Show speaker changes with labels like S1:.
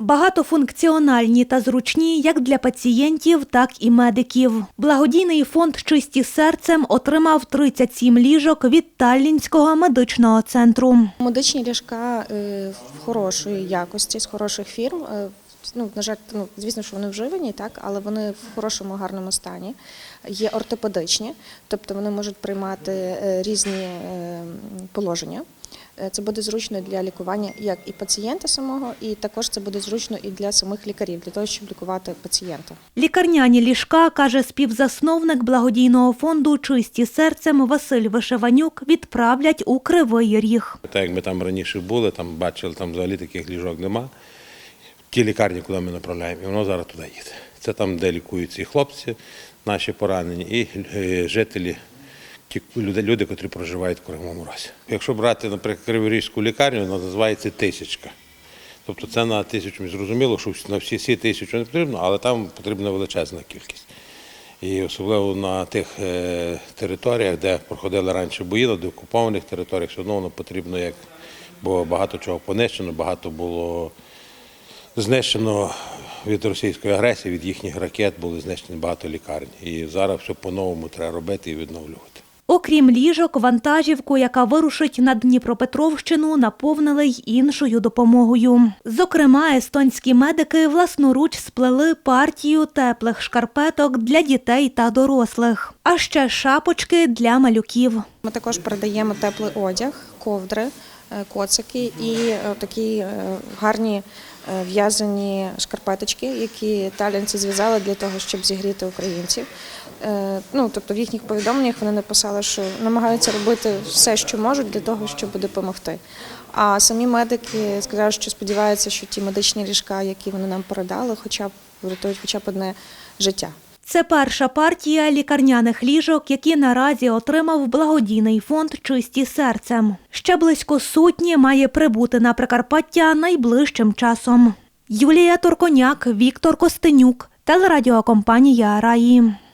S1: Багатофункціональні та зручні як для пацієнтів, так і медиків. Благодійний фонд Чисті серцем отримав 37 ліжок від Таллінського медичного центру.
S2: Медичні ліжка е, хорошої якості, з хороших фірм. Е, Ну, на жаль, ну, звісно, що вони вживані, так, але вони в хорошому, гарному стані. Є ортопедичні, тобто вони можуть приймати е, різні положення. Е, Це буде зручно для лікування як і пацієнта самого, і також це буде зручно і для самих лікарів, для того, щоб лікувати пацієнта.
S1: Лікарняні ліжка, каже співзасновник благодійного фонду Чисті серцем Василь Вишеванюк, відправлять у Кривий Ріг.
S3: Так як ми там раніше були, там бачили, там взагалі таких ліжок нема. Ті лікарні, куди ми направляємо, і воно зараз туди їде. Це там, де лікуються і хлопці, наші поранені, і е, жителі, ті люди, люди, котрі проживають в Кривому Розі. Якщо брати, наприклад, Криворізьку лікарню, вона називається тисячка. Тобто це на тисячу, зрозуміло, що на всі всі тисячу не потрібно, але там потрібна величезна кількість. І особливо на тих е, територіях, де проходили раніше бої, на деокупованих територіях, все одно воно потрібно, як, бо багато чого понищено, багато було знищено від російської агресії, від їхніх ракет були знищені багато лікарень. І зараз все по-новому треба робити і відновлювати.
S1: Окрім ліжок, вантажівку, яка вирушить на Дніпропетровщину, наповнили й іншою допомогою. Зокрема, естонські медики власноруч сплели партію теплих шкарпеток для дітей та дорослих, а ще шапочки для малюків.
S2: Ми також передаємо теплий одяг, ковдри, е, коцики і е, такі е, гарні в'язані шкарпеточки, які талінці зв'язали для того, щоб зігріти українців. Е, Ну, тобто в їхніх повідомленнях вони написали, що намагаються робити все, що можуть для того, щоб допомогти. А самі медики сказали, що сподіваються, що ті медичні ліжка, які вони нам передали, хоча б врятують хоча б одне життя.
S1: Це перша партія лікарняних ліжок, які наразі отримав благодійний фонд Чисті серцем. Ще близько сотні має прибути на Прикарпаття найближчим часом. Юлія Торконяк, Віктор Костенюк, телерадіокомпанія Раї.